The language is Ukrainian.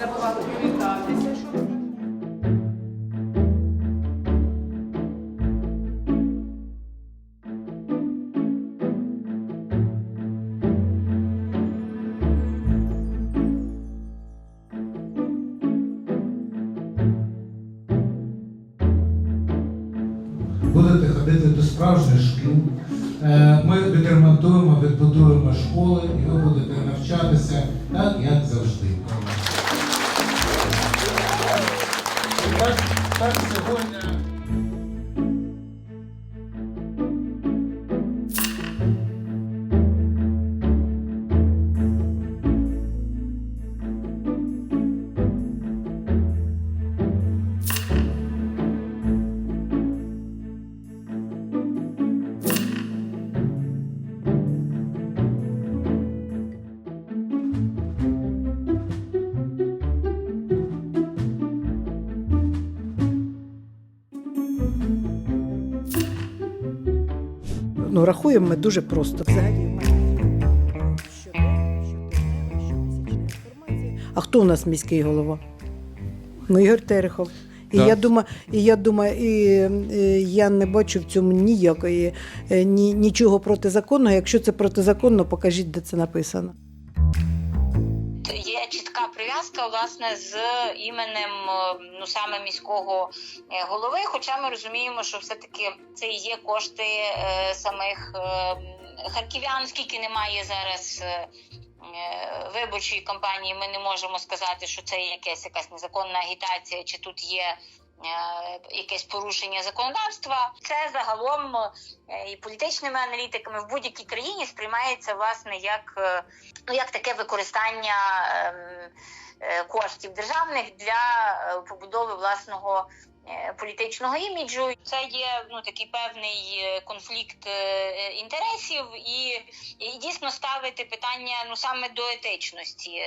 забували привітатися. Що... будете ходити до справжніх шкіл. Е, Ми відремонтуємо, відбудуємо школи, і ви будете навчатися Так, Ну, рахуємо ми дуже просто. Взагалі. А хто у нас міський голова? Ну, Ігор Терехов. І да. я думаю, і я думаю, і, і я не бачу в цьому ніякої е, ні, нічого протизаконного. Якщо це протизаконно, покажіть, де це написано. Чітка прив'язка власне з іменем е, ну саме міського е, голови. Хоча ми розуміємо, що все таки це і є кошти е, самих харків'ян, скільки немає зараз. Виборчої кампанії ми не можемо сказати, що це якась якась незаконна агітація, чи тут є якесь порушення законодавства. Це загалом е, і політичними аналітиками в будь-якій країні сприймається власне як е, ну, як таке використання ем, е, коштів державних для е, побудови власного е, політичного іміджу. Це є ну такий певний е, конфлікт е, е, інтересів, і, і дійсно ставити питання ну саме до етичності.